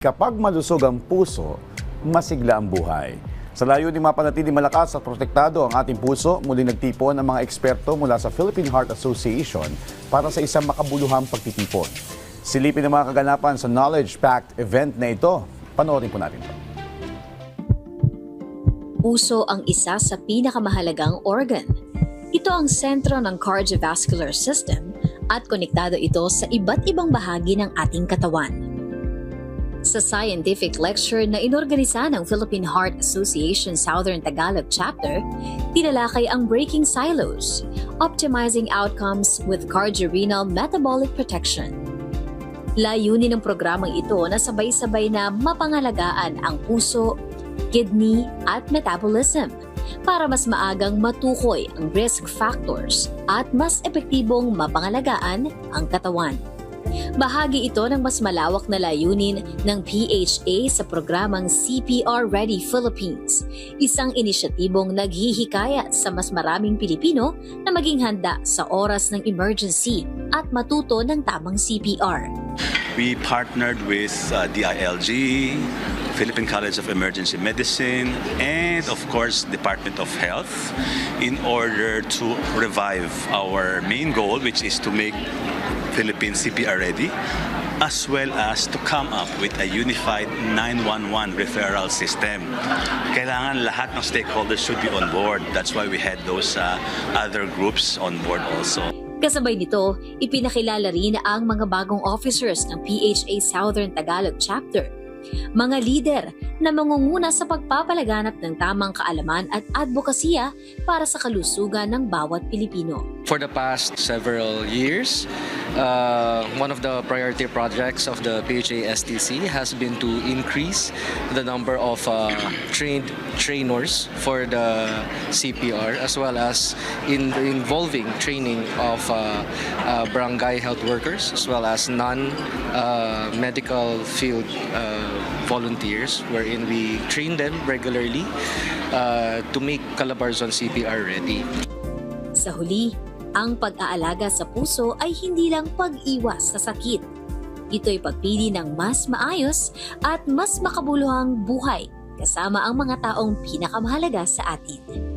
Kapag malusog ang puso, masigla ang buhay. Sa layo ni mapanatili malakas at protektado ang ating puso, muli nagtipon ang mga eksperto mula sa Philippine Heart Association para sa isang makabuluhang pagtitipon. Silipin ang mga kaganapan sa knowledge-packed event na ito. Panoorin po natin ito. Puso ang isa sa pinakamahalagang organ. Ito ang sentro ng cardiovascular system at konektado ito sa iba't ibang bahagi ng ating katawan. Sa scientific lecture na inorganisa ng Philippine Heart Association Southern Tagalog Chapter, tinalakay ang breaking silos, optimizing outcomes with cardiorenal metabolic protection. Layunin ng programang ito na sabay-sabay na mapangalagaan ang puso, kidney at metabolism para mas maagang matukoy ang risk factors at mas epektibong mapangalagaan ang katawan. Bahagi ito ng mas malawak na layunin ng PHA sa programang CPR Ready Philippines, isang inisyatibong naghihikayat sa mas maraming Pilipino na maging handa sa oras ng emergency at matuto ng tamang CPR. We partnered with uh, DILG, Philippine College of Emergency Medicine, and of course, Department of Health in order to revive our main goal, which is to make Philippine CPR ready, as well as to come up with a unified 911 referral system. Kailangan lahat ng stakeholders should be on board. That's why we had those uh, other groups on board also. Kasabay nito, ipinakilala rin ang mga bagong officers ng PHA Southern Tagalog Chapter. Mga lider na mangunguna sa pagpapalaganap ng tamang kaalaman at advokasya para sa kalusugan ng bawat Pilipino. For the past several years, uh, one of the priority projects of the PHA STC has been to increase the number of uh, trained trainers for the CPR as well as in involving training of uh, uh, barangay health workers as well as non-medical field uh, volunteers wherein we train them regularly to make Calabarzon CPR ready. Sa huli, ang pag-aalaga sa puso ay hindi lang pag-iwas sa sakit. Ito'y pagpili ng mas maayos at mas makabuluhang buhay kasama ang mga taong pinakamahalaga sa atin.